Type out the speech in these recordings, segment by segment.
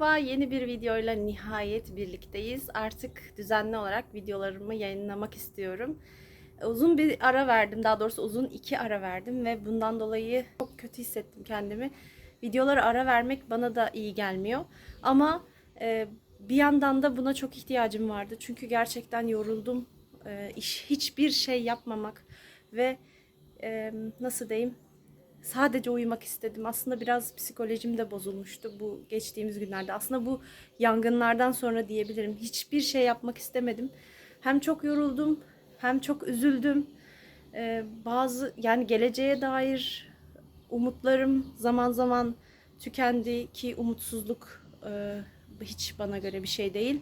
Merhaba. Yeni bir videoyla nihayet birlikteyiz. Artık düzenli olarak videolarımı yayınlamak istiyorum. Uzun bir ara verdim. Daha doğrusu uzun iki ara verdim ve bundan dolayı çok kötü hissettim kendimi. Videolara ara vermek bana da iyi gelmiyor. Ama e, bir yandan da buna çok ihtiyacım vardı. Çünkü gerçekten yoruldum. E, iş hiçbir şey yapmamak ve e, nasıl diyeyim sadece uyumak istedim. Aslında biraz psikolojim de bozulmuştu bu geçtiğimiz günlerde. Aslında bu yangınlardan sonra diyebilirim. Hiçbir şey yapmak istemedim. Hem çok yoruldum, hem çok üzüldüm. Ee, bazı yani geleceğe dair umutlarım zaman zaman tükendi ki umutsuzluk e, hiç bana göre bir şey değil.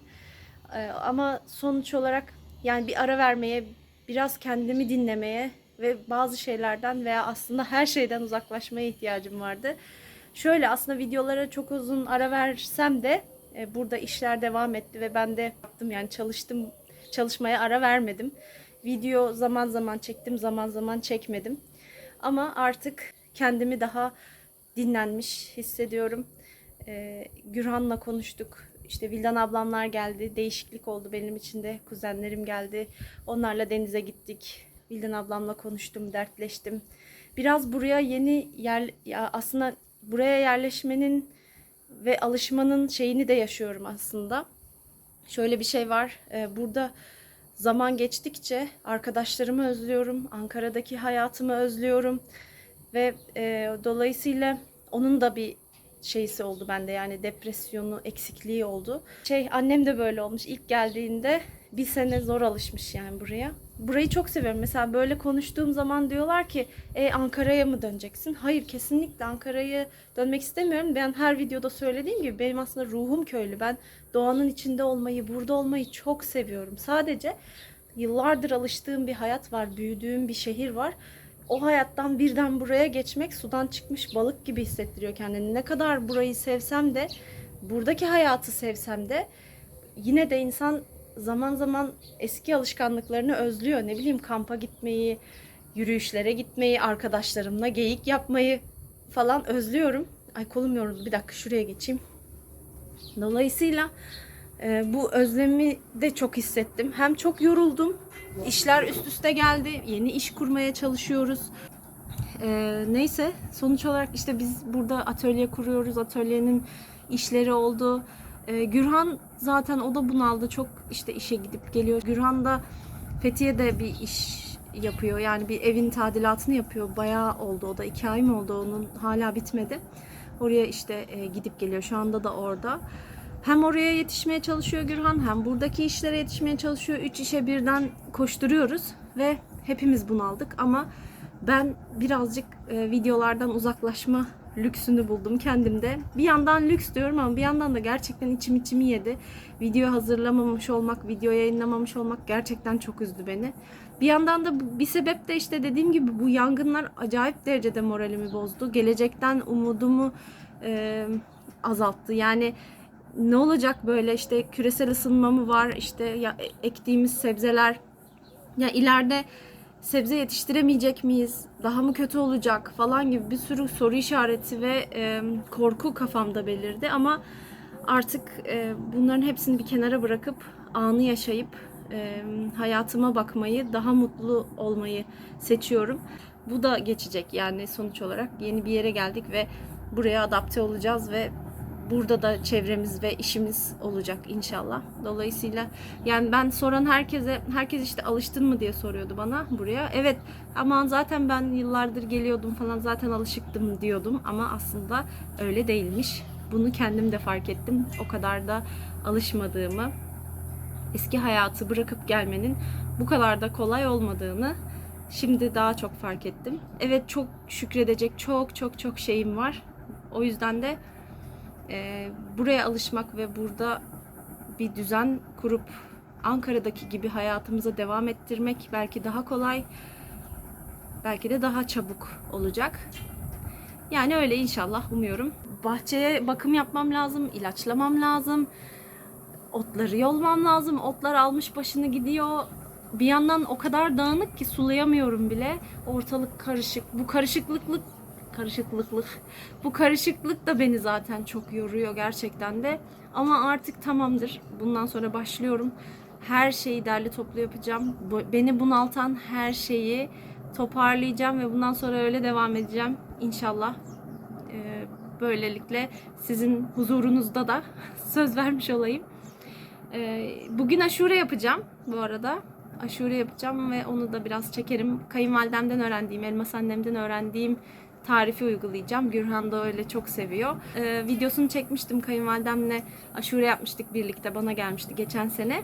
E, ama sonuç olarak yani bir ara vermeye, biraz kendimi dinlemeye ve bazı şeylerden veya aslında her şeyden uzaklaşmaya ihtiyacım vardı. Şöyle aslında videolara çok uzun ara versem de e, burada işler devam etti ve ben de yaptım yani çalıştım çalışmaya ara vermedim. Video zaman zaman çektim zaman zaman çekmedim. Ama artık kendimi daha dinlenmiş hissediyorum. E, Gürhan'la konuştuk. İşte Vildan ablamlar geldi. Değişiklik oldu benim için de. Kuzenlerim geldi. Onlarla denize gittik. Vildan ablamla konuştum, dertleştim. Biraz buraya yeni yer ya aslında buraya yerleşmenin ve alışmanın şeyini de yaşıyorum aslında. Şöyle bir şey var. e, Burada zaman geçtikçe arkadaşlarımı özlüyorum. Ankara'daki hayatımı özlüyorum. Ve e, dolayısıyla onun da bir şeysi oldu bende yani depresyonu, eksikliği oldu. Şey annem de böyle olmuş. İlk geldiğinde bir sene zor alışmış yani buraya. Burayı çok seviyorum. Mesela böyle konuştuğum zaman diyorlar ki e, Ankara'ya mı döneceksin? Hayır kesinlikle Ankara'ya dönmek istemiyorum. Ben her videoda söylediğim gibi benim aslında ruhum köylü. Ben doğanın içinde olmayı, burada olmayı çok seviyorum. Sadece yıllardır alıştığım bir hayat var, büyüdüğüm bir şehir var. O hayattan birden buraya geçmek sudan çıkmış balık gibi hissettiriyor kendini. Ne kadar burayı sevsem de, buradaki hayatı sevsem de yine de insan zaman zaman eski alışkanlıklarını özlüyor. Ne bileyim kampa gitmeyi, yürüyüşlere gitmeyi, arkadaşlarımla geyik yapmayı falan özlüyorum. Ay kolum yoruldu. Bir dakika şuraya geçeyim. Dolayısıyla e, bu özlemi de çok hissettim. Hem çok yoruldum. İşler üst üste geldi. Yeni iş kurmaya çalışıyoruz. E, neyse sonuç olarak işte biz burada atölye kuruyoruz. Atölyenin işleri oldu. E, Gürhan zaten o da bunaldı. Çok işte işe gidip geliyor. Gürhan da Fethiye'de bir iş yapıyor. Yani bir evin tadilatını yapıyor. Bayağı oldu o da. iki ay mı oldu onun hala bitmedi. Oraya işte e, gidip geliyor. Şu anda da orada. Hem oraya yetişmeye çalışıyor Gürhan hem buradaki işlere yetişmeye çalışıyor. Üç işe birden koşturuyoruz ve hepimiz bunaldık ama ben birazcık e, videolardan uzaklaşma lüksünü buldum kendimde. Bir yandan lüks diyorum ama bir yandan da gerçekten içim içimi yedi. Video hazırlamamış olmak, video yayınlamamış olmak gerçekten çok üzdü beni. Bir yandan da bir sebep de işte dediğim gibi bu yangınlar acayip derecede moralimi bozdu. Gelecekten umudumu e, azalttı. Yani ne olacak böyle işte küresel ısınma mı var işte ya, ektiğimiz sebzeler ya ileride sebze yetiştiremeyecek miyiz? Daha mı kötü olacak falan gibi bir sürü soru işareti ve e, korku kafamda belirdi ama artık e, bunların hepsini bir kenara bırakıp anı yaşayıp e, hayatıma bakmayı, daha mutlu olmayı seçiyorum. Bu da geçecek yani sonuç olarak yeni bir yere geldik ve buraya adapte olacağız ve burada da çevremiz ve işimiz olacak inşallah. Dolayısıyla yani ben soran herkese herkes işte alıştın mı diye soruyordu bana buraya. Evet aman zaten ben yıllardır geliyordum falan zaten alışıktım diyordum ama aslında öyle değilmiş. Bunu kendim de fark ettim. O kadar da alışmadığımı, eski hayatı bırakıp gelmenin bu kadar da kolay olmadığını şimdi daha çok fark ettim. Evet çok şükredecek çok çok çok şeyim var. O yüzden de e, buraya alışmak ve burada bir düzen kurup Ankara'daki gibi hayatımıza devam ettirmek belki daha kolay, belki de daha çabuk olacak. Yani öyle inşallah umuyorum. Bahçeye bakım yapmam lazım, ilaçlamam lazım, otları yolmam lazım. Otlar almış başını gidiyor. Bir yandan o kadar dağınık ki sulayamıyorum bile. Ortalık karışık. Bu karışıklık karışıklıklık. Bu karışıklık da beni zaten çok yoruyor gerçekten de. Ama artık tamamdır. Bundan sonra başlıyorum. Her şeyi derli toplu yapacağım. Beni bunaltan her şeyi toparlayacağım ve bundan sonra öyle devam edeceğim inşallah. Ee, böylelikle sizin huzurunuzda da söz vermiş olayım. Ee, bugün aşure yapacağım bu arada. Aşure yapacağım ve onu da biraz çekerim. Kayınvalidemden öğrendiğim, Elmas annemden öğrendiğim tarifi uygulayacağım. Gürhan da öyle çok seviyor. Ee, videosunu çekmiştim kayınvalidemle. Aşure yapmıştık birlikte. Bana gelmişti geçen sene.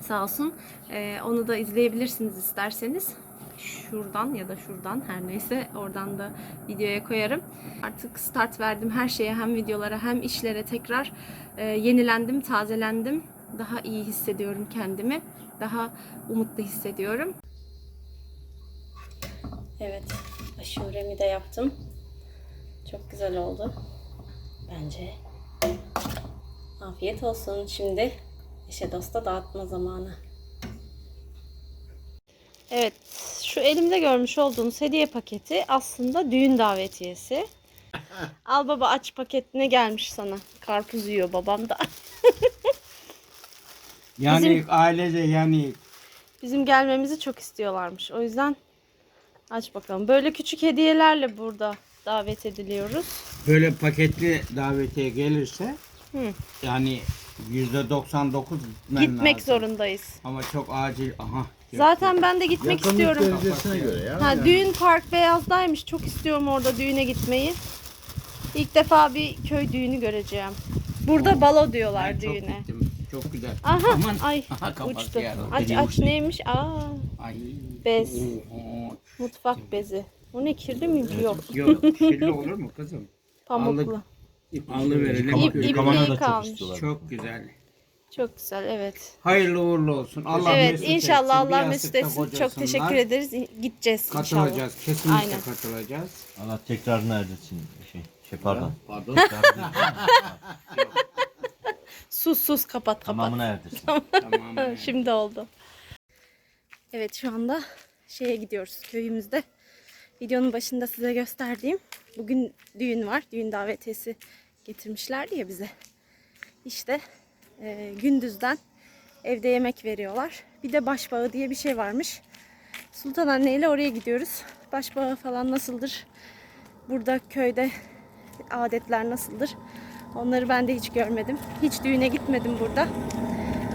Sağ olsun. Ee, onu da izleyebilirsiniz isterseniz. Şuradan ya da şuradan her neyse oradan da videoya koyarım. Artık start verdim her şeye hem videolara hem işlere tekrar e, yenilendim, tazelendim. Daha iyi hissediyorum kendimi. Daha umutlu hissediyorum. Evet, aşuremi de yaptım. Çok güzel oldu. Bence. Afiyet olsun. Şimdi eşe dosta dağıtma zamanı. Evet, şu elimde görmüş olduğunuz hediye paketi aslında düğün davetiyesi. Al baba aç paketine gelmiş sana. Karpuz yiyor babam da. Yani Bizim- ailece yani Bizim gelmemizi çok istiyorlarmış. O yüzden aç bakalım. Böyle küçük hediyelerle burada davet ediliyoruz. böyle paketli davetiye gelirse Hı. yani yüzde 99 gitmen Gitmek lazım. zorundayız. Ama çok acil. Aha. Zaten ben de gitmek istiyorum. derecesine göre ya. Ha, düğün Park Beyaz'daymış. Çok istiyorum orada düğüne gitmeyi. İlk defa bir köy düğünü göreceğim. Burada balo diyorlar Ben çok düğüne. gittim. Çok güzel. Aha, Aman. ay Aha, kapat uçtu. ya. Aç aç neymiş? Aa, Ay. bez. Oho. Mutfak bezi. Bu ne kirli mi? Yok. Yok kirli olur mu kızım? Pamuklu. Alı verelim. İp- ip- yıkamana da çok kalmış. Çok güzel. Çok güzel evet. Hayırlı uğurlu olsun. Allah evet mesut inşallah etsin. Bir Allah mesut yastıkta etsin. Çok kocasınlar. teşekkür ederiz. Gideceğiz inşallah. Katılacağız. Kesinlikle Aynen. katılacağız. Allah tekrarını erdirsin. Şey, şey pardon. Pardon. Sus sus kapat kapat. Tamamını erdirsin. tamam. Şimdi oldu. Evet şu anda şeye gidiyoruz köyümüzde. Videonun başında size gösterdiğim bugün düğün var. Düğün davetiyesi getirmişlerdi ya bize. İşte e, gündüzden evde yemek veriyorlar. Bir de başbağı diye bir şey varmış. Sultan Anne ile oraya gidiyoruz. Başbağı falan nasıldır? Burada köyde adetler nasıldır? Onları ben de hiç görmedim. Hiç düğüne gitmedim burada.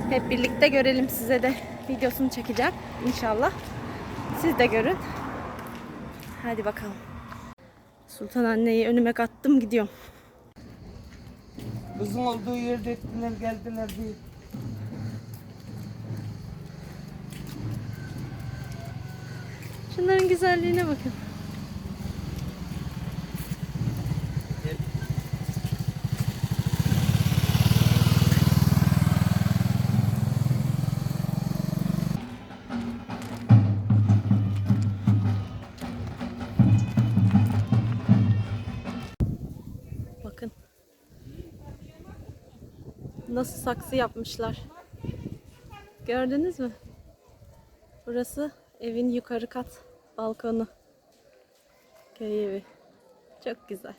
Hep birlikte görelim size de videosunu çekeceğim inşallah. Siz de görün. Hadi bakalım. Sultan anneyi önüme kattım gidiyorum. Kızın olduğu yerde ettiler geldiler diye. Şunların güzelliğine bakın. Bakın. Nasıl saksı yapmışlar. Gördünüz mü? Burası evin yukarı kat balkonu. Köy evi. Çok güzel.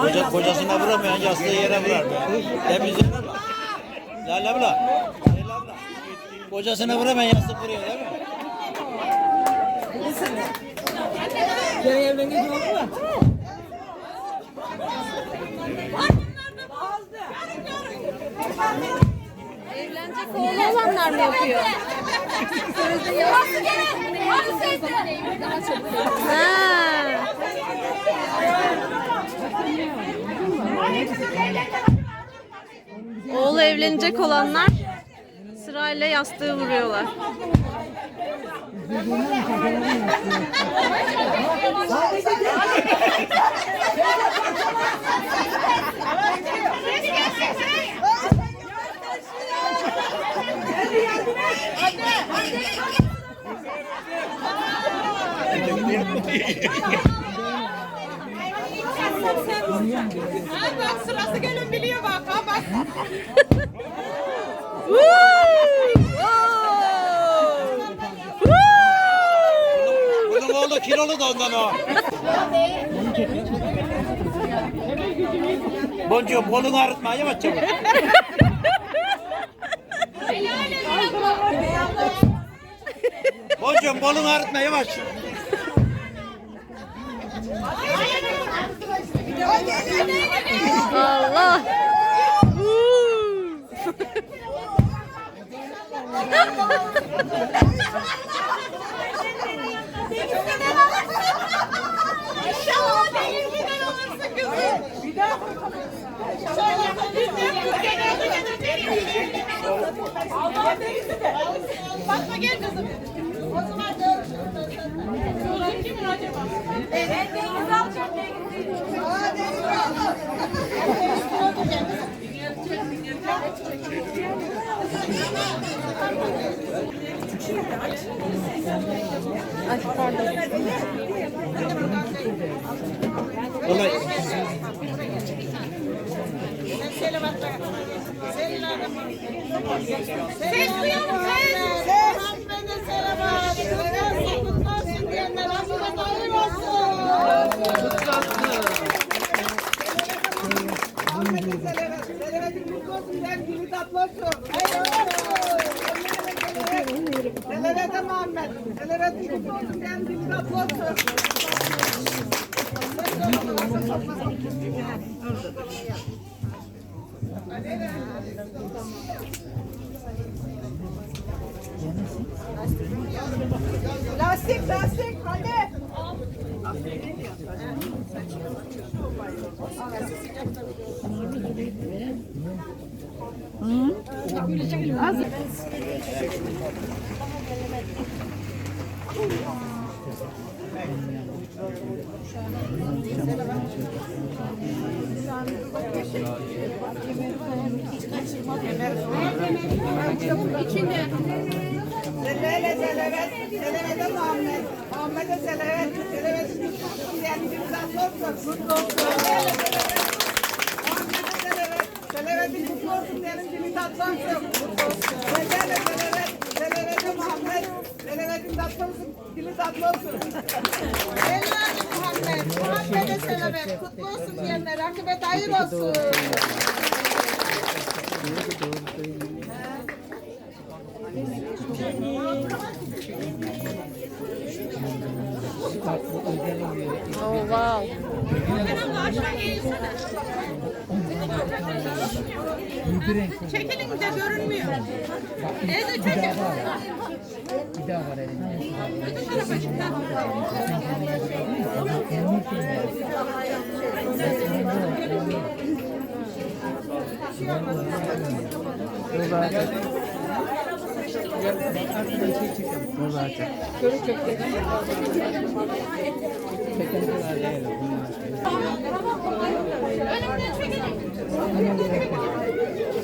Koca, kocasına vuramayan yastığı yere vurar be. Temizliğine bak. Lale abla. Kocasına vuramayan yastık vuruyor değil mi? Gene evlenince oldu mu? Evlenecek oğlu olanlar mı yapıyor? Sözde yalan. Oğlu evlenecek olanlar sırayla yastığı vuruyorlar. Bak sırası gelin biliyor bak ha bak. Bunun oğlu kilolu da ondan o. Boncuğum kolunu ağrıtma yavaş çabuk. Boncuğum kolunu ağrıtma yavaş. Allah. İnşallah benimkinden olursun kızım. Bir daha. Fatma gel kızım. O zaman görüşürüz. Kimin acaba? Evet, Deniz alacağım. Aa, Deniz alacağım. Olay. Ses duyuyor musun? Ses. Muhammed'e selamat. Kutlarsın, kutlarsın diyenler Allah'a dair olsun. Muhammed'e selamat. Selametin kutlu olsun. Ben gibi tatlı olsun. Hayırlı olsun. Selamete Muhammed. Selametin kutlu olsun. Ben gibi tatlı olsun. Lastik, lastik. Selele, selevet, selevete Muhammed. Muhammed'e selevet, selevet kutlu olsun. Kutlu olsun. Muhammed'e selevet, selevetin kutlu olsun olsun. Kutlu olsun. Selele, selevet, selevete Muhammed. Selevetin tatlı olsun, dili tatlı olsun. Selele Muhammed, Muhammed'e selevet, kutlu olsun diyenler akıbet hayır olsun. Oh wow. Çekilin de görünmüyor. Neyse çekin. Bir daha var elimde.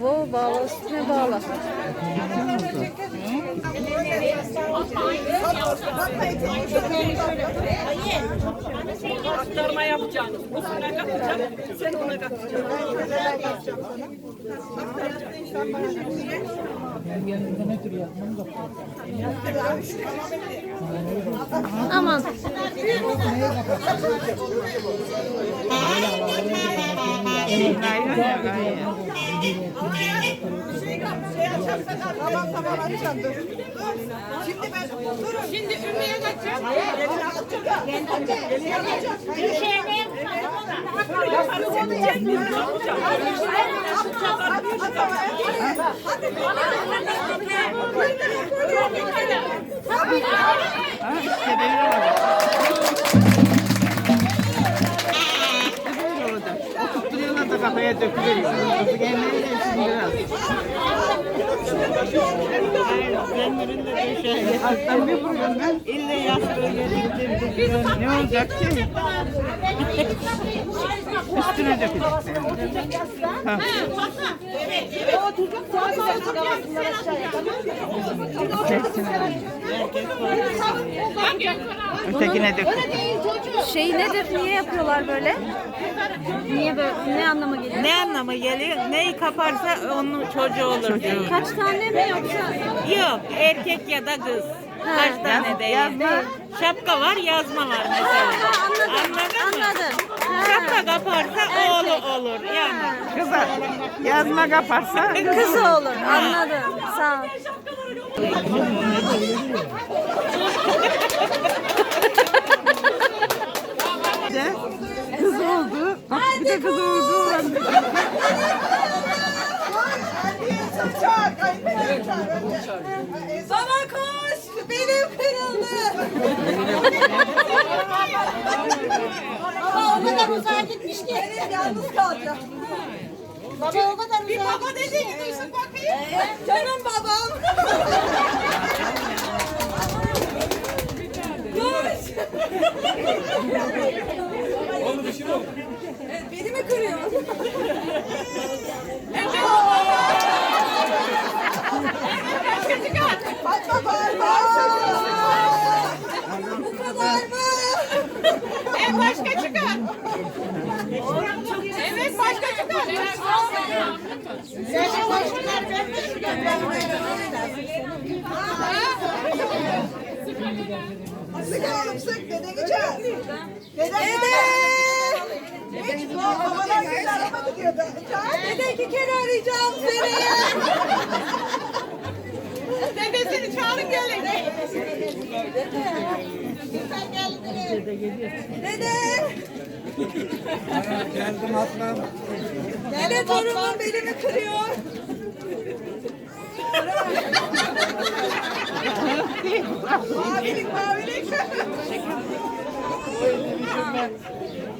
Bu bağla üstüne bağla. Aktarma yapacaksınız. Bu sana katacağım. Sen ona katacaksın. Aman. Tamam tamam açacağım dur. Şimdi ben durun. Şimdi Ümmü'ye kaçacağım. Gelin atacağım. Gelin atacağım. Oturtturuyorlar da kafaya dökülüyor. Gelmeyi de. Alttan bir vuruyorum ben. İlle yastığı. Ne olacak ki? Üstüne dökeceksin. Ha. Ötekine dök. Şey nedir? Niye yapıyorlar böyle? Niye böyle? Ne anlama geliyor? Ne anlamı geliyor? Neyi kaparsa onun çocuğu olur diyor. Kaç tane mi yoksa? Yok erkek ya da kız. Kaç tane değil. yazma. Şapka var yazma var mesela. Anladım. Anladın mı? Anladım. Şapka kaparsa oğlu olur yani. Kıza yazma kaparsa Kız olur. Anladım. Sağ ol. de oldu. Bak bir de kız oldu. Baba koş. Benim kırıldı. Baba o kadar uzağa gitmiş ki. Benim yalnız kalacağım. Baba o kadar uzağa Bir baba dedi ki duysun bakayım. Canım babam. Koş. Evet, Beni mi kırıyor? Fatma bağırma. Bu kadar mı? En başka çıkar. Evet başka çıkar. Sen de başkalar ben de Sık oğlum sık dede geçer. Dede. Dede. Hiç bu babalar bir araba gidiyordu. Dede iki kere arayacağım seni. Dedesini çağırın gelin. Sen geldin. Dede. Geldim atlam. Dede torunum belimi kırıyor. Mavilik mavilik.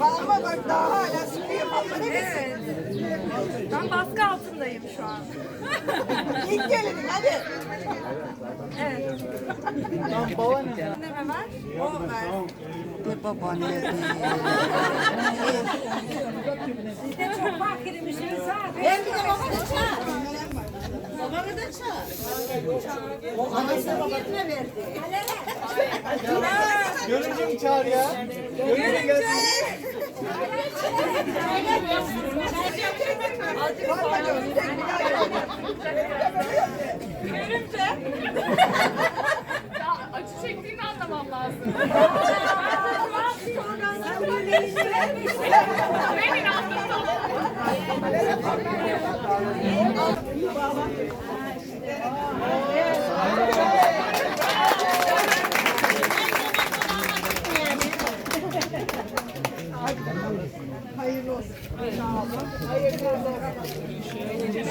Bağırma bak daha hala sıkıyor. Evet. Ben baskı altındayım şu an. İlk gelinim hadi. Ne var? O ver. Ver bir de babamı Babamı da çağır. Anasına babasına verdi. Görümcüm çağır ya. Görümcüm gelsin. Acı çektiğini anlamam lazım. Hayırlı olsun. Hayırlı olsun.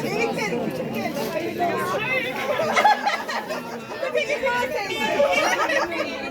Büyük gelin, küçük gelin. Hayırlı olsun. Peki görseydim.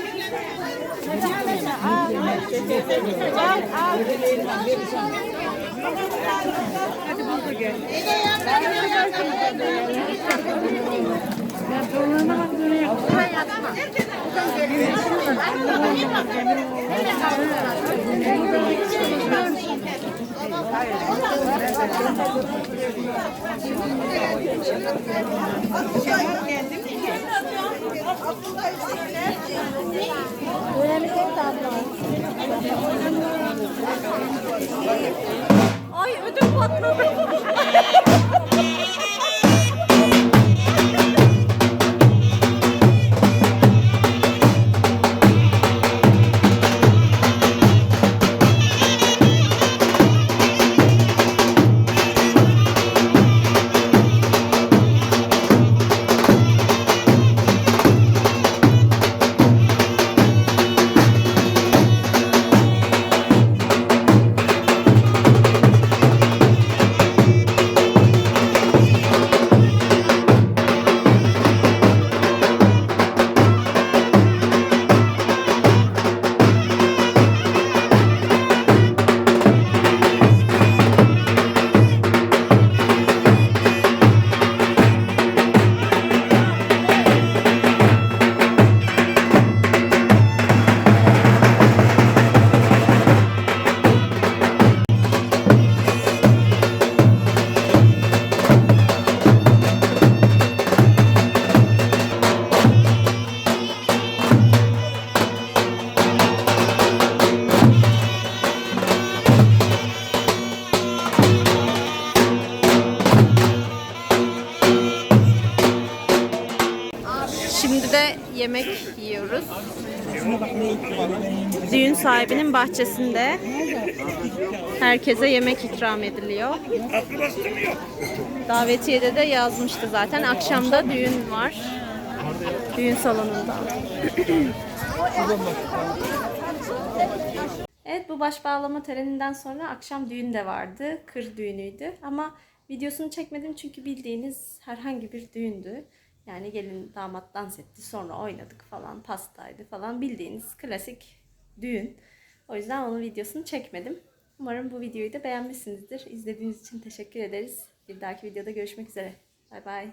Geldim. Ay ödüm patladı. Şimdi de yemek yiyoruz. Düğün sahibinin bahçesinde herkese yemek ikram ediliyor. Davetiyede de yazmıştı zaten. Akşamda düğün var. Düğün salonunda. Evet bu baş bağlama töreninden sonra akşam düğün de vardı. Kır düğünüydü ama videosunu çekmedim çünkü bildiğiniz herhangi bir düğündü. Yani gelin damat dans etti sonra oynadık falan pastaydı falan bildiğiniz klasik düğün. O yüzden onun videosunu çekmedim. Umarım bu videoyu da beğenmişsinizdir. İzlediğiniz için teşekkür ederiz. Bir dahaki videoda görüşmek üzere. Bay bay.